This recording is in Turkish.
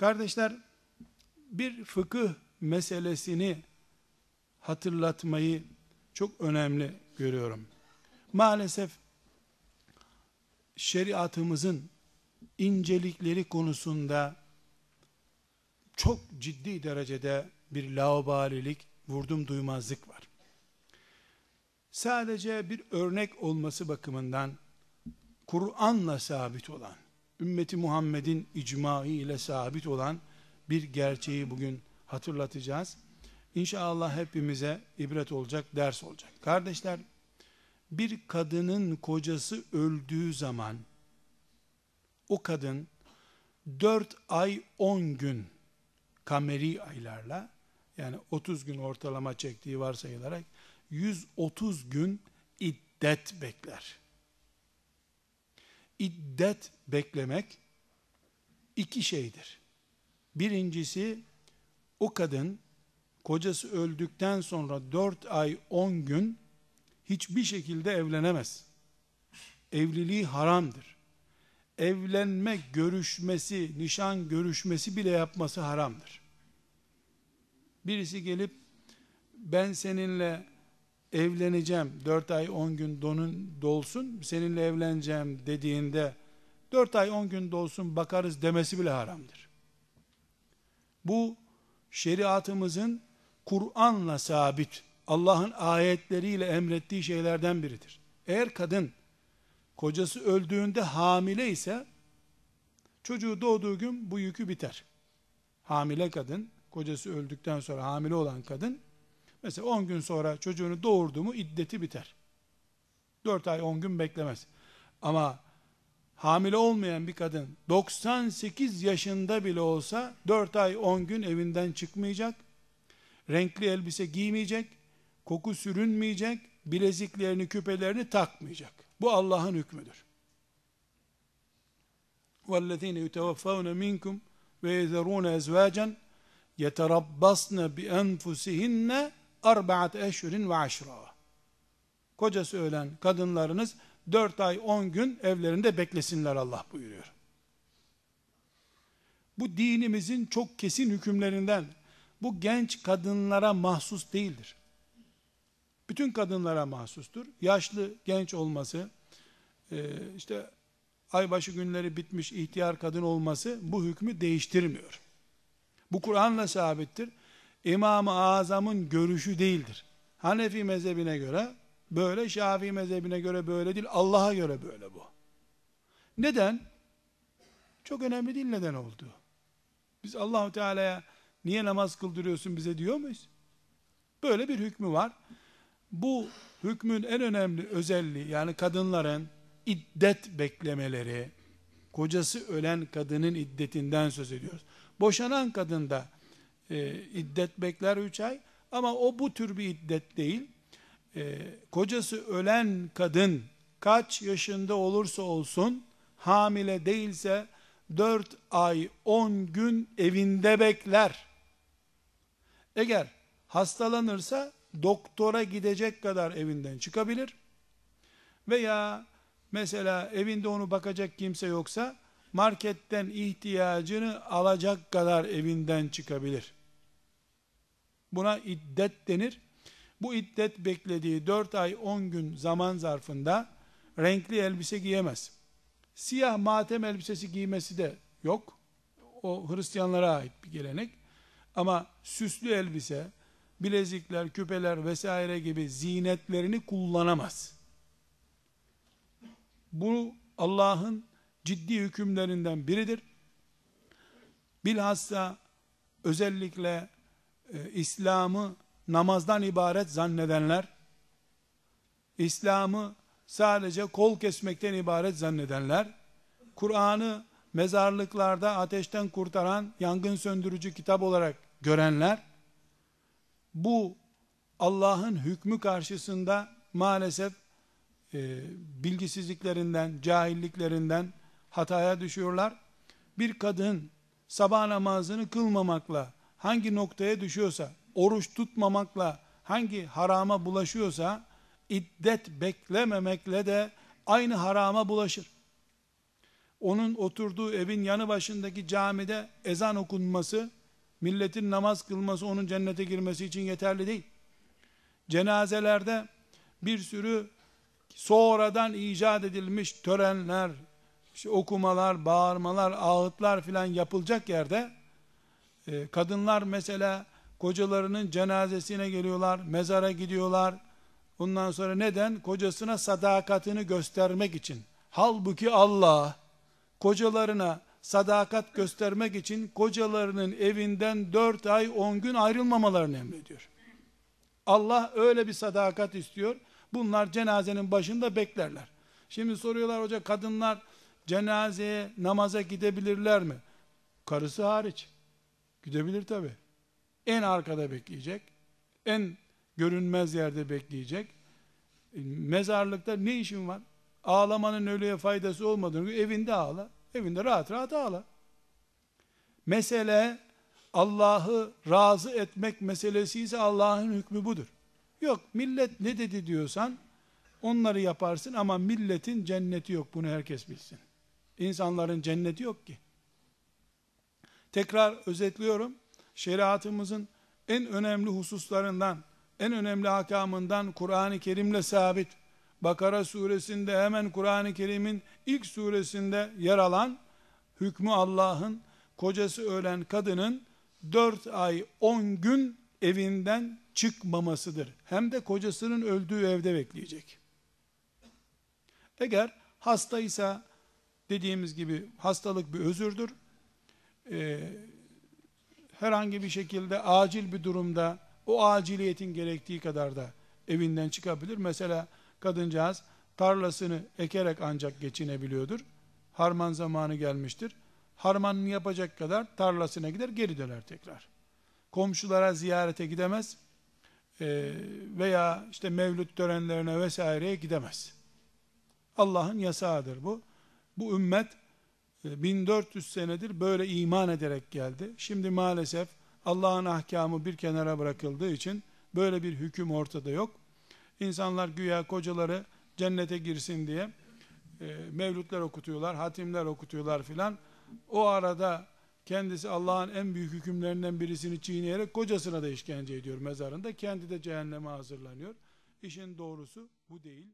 Kardeşler, bir fıkıh meselesini hatırlatmayı çok önemli görüyorum. Maalesef şeriatımızın incelikleri konusunda çok ciddi derecede bir laubalilik, vurdum duymazlık var. Sadece bir örnek olması bakımından Kur'an'la sabit olan, ümmeti Muhammed'in icmaı ile sabit olan bir gerçeği bugün hatırlatacağız. İnşallah hepimize ibret olacak, ders olacak. Kardeşler, bir kadının kocası öldüğü zaman, o kadın 4 ay 10 gün kameri aylarla, yani 30 gün ortalama çektiği varsayılarak, 130 gün iddet bekler. İddet beklemek, iki şeydir. Birincisi, o kadın, kocası öldükten sonra 4 ay 10 gün hiçbir şekilde evlenemez. Evliliği haramdır. Evlenme görüşmesi, nişan görüşmesi bile yapması haramdır. Birisi gelip ben seninle evleneceğim 4 ay 10 gün donun dolsun seninle evleneceğim dediğinde 4 ay 10 gün dolsun bakarız demesi bile haramdır. Bu şeriatımızın Kur'an'la sabit, Allah'ın ayetleriyle emrettiği şeylerden biridir. Eğer kadın kocası öldüğünde hamile ise çocuğu doğduğu gün bu yükü biter. Hamile kadın, kocası öldükten sonra hamile olan kadın mesela 10 gün sonra çocuğunu doğurdu mu iddeti biter. 4 ay 10 gün beklemez. Ama hamile olmayan bir kadın 98 yaşında bile olsa 4 ay 10 gün evinden çıkmayacak renkli elbise giymeyecek, koku sürünmeyecek, bileziklerini, küpelerini takmayacak. Bu Allah'ın hükmüdür. وَالَّذ۪ينَ يُتَوَفَّوْنَ مِنْكُمْ وَيَذَرُونَ اَزْوَاجًا يَتَرَبَّصْنَ arbaat eşhurin ve aşra. Kocası ölen kadınlarınız dört ay on gün evlerinde beklesinler Allah buyuruyor. Bu dinimizin çok kesin hükümlerinden bu genç kadınlara mahsus değildir. Bütün kadınlara mahsustur. Yaşlı genç olması, e, işte aybaşı günleri bitmiş ihtiyar kadın olması bu hükmü değiştirmiyor. Bu Kur'an'la sabittir. İmam-ı Azam'ın görüşü değildir. Hanefi mezhebine göre böyle, Şafii mezhebine göre böyle değil, Allah'a göre böyle bu. Neden? Çok önemli değil neden olduğu. Biz Allahu Teala'ya Niye namaz kıldırıyorsun bize diyor muyuz? Böyle bir hükmü var. Bu hükmün en önemli özelliği yani kadınların iddet beklemeleri, kocası ölen kadının iddetinden söz ediyoruz. Boşanan kadın da e, iddet bekler 3 ay ama o bu tür bir iddet değil. E, kocası ölen kadın kaç yaşında olursa olsun hamile değilse 4 ay 10 gün evinde bekler. Eğer hastalanırsa doktora gidecek kadar evinden çıkabilir. Veya mesela evinde onu bakacak kimse yoksa marketten ihtiyacını alacak kadar evinden çıkabilir. Buna iddet denir. Bu iddet beklediği 4 ay 10 gün zaman zarfında renkli elbise giyemez. Siyah matem elbisesi giymesi de yok. O Hristiyanlara ait bir gelenek. Ama süslü elbise, bilezikler, küpeler vesaire gibi zinetlerini kullanamaz. Bu Allah'ın ciddi hükümlerinden biridir. Bilhassa özellikle e, İslam'ı namazdan ibaret zannedenler, İslam'ı sadece kol kesmekten ibaret zannedenler, Kur'an'ı mezarlıklarda ateşten kurtaran yangın söndürücü kitap olarak görenler bu Allah'ın hükmü karşısında maalesef e, bilgisizliklerinden, cahilliklerinden hataya düşüyorlar. Bir kadın sabah namazını kılmamakla hangi noktaya düşüyorsa, oruç tutmamakla hangi harama bulaşıyorsa, iddet beklememekle de aynı harama bulaşır. onun oturduğu evin yanı başındaki camide ezan okunması, milletin namaz kılması onun cennete girmesi için yeterli değil. Cenazelerde bir sürü sonradan icat edilmiş törenler, işte okumalar, bağırmalar, ağıtlar filan yapılacak yerde e, kadınlar mesela kocalarının cenazesine geliyorlar, mezara gidiyorlar. Ondan sonra neden? Kocasına sadakatini göstermek için. Halbuki Allah kocalarına sadakat göstermek için kocalarının evinden dört ay on gün ayrılmamalarını emrediyor. Allah öyle bir sadakat istiyor. Bunlar cenazenin başında beklerler. Şimdi soruyorlar hoca kadınlar cenazeye namaza gidebilirler mi? Karısı hariç. Gidebilir tabi. En arkada bekleyecek. En görünmez yerde bekleyecek. E, mezarlıkta ne işin var? Ağlamanın ölüye faydası olmadığını evinde ağla. Evinde rahat rahat ağla. Mesele Allah'ı razı etmek meselesi ise Allah'ın hükmü budur. Yok millet ne dedi diyorsan onları yaparsın ama milletin cenneti yok bunu herkes bilsin. İnsanların cenneti yok ki. Tekrar özetliyorum. Şeriatımızın en önemli hususlarından, en önemli hakamından Kur'an-ı Kerim'le sabit. Bakara suresinde hemen Kur'an-ı Kerim'in ilk suresinde yer alan hükmü Allah'ın kocası ölen kadının 4 ay 10 gün evinden çıkmamasıdır. Hem de kocasının öldüğü evde bekleyecek. Eğer hastaysa dediğimiz gibi hastalık bir özürdür. Ee, herhangi bir şekilde acil bir durumda o aciliyetin gerektiği kadar da evinden çıkabilir. Mesela kadıncağız tarlasını ekerek ancak geçinebiliyordur. Harman zamanı gelmiştir. Harmanını yapacak kadar tarlasına gider geri döner tekrar. Komşulara ziyarete gidemez ee, veya işte mevlüt törenlerine vesaireye gidemez. Allah'ın yasağıdır bu. Bu ümmet 1400 e, senedir böyle iman ederek geldi. Şimdi maalesef Allah'ın ahkamı bir kenara bırakıldığı için böyle bir hüküm ortada yok. İnsanlar güya kocaları cennete girsin diye e, mevlütler okutuyorlar, hatimler okutuyorlar filan. O arada kendisi Allah'ın en büyük hükümlerinden birisini çiğneyerek kocasına da işkence ediyor mezarında. Kendi de cehenneme hazırlanıyor. İşin doğrusu bu değil.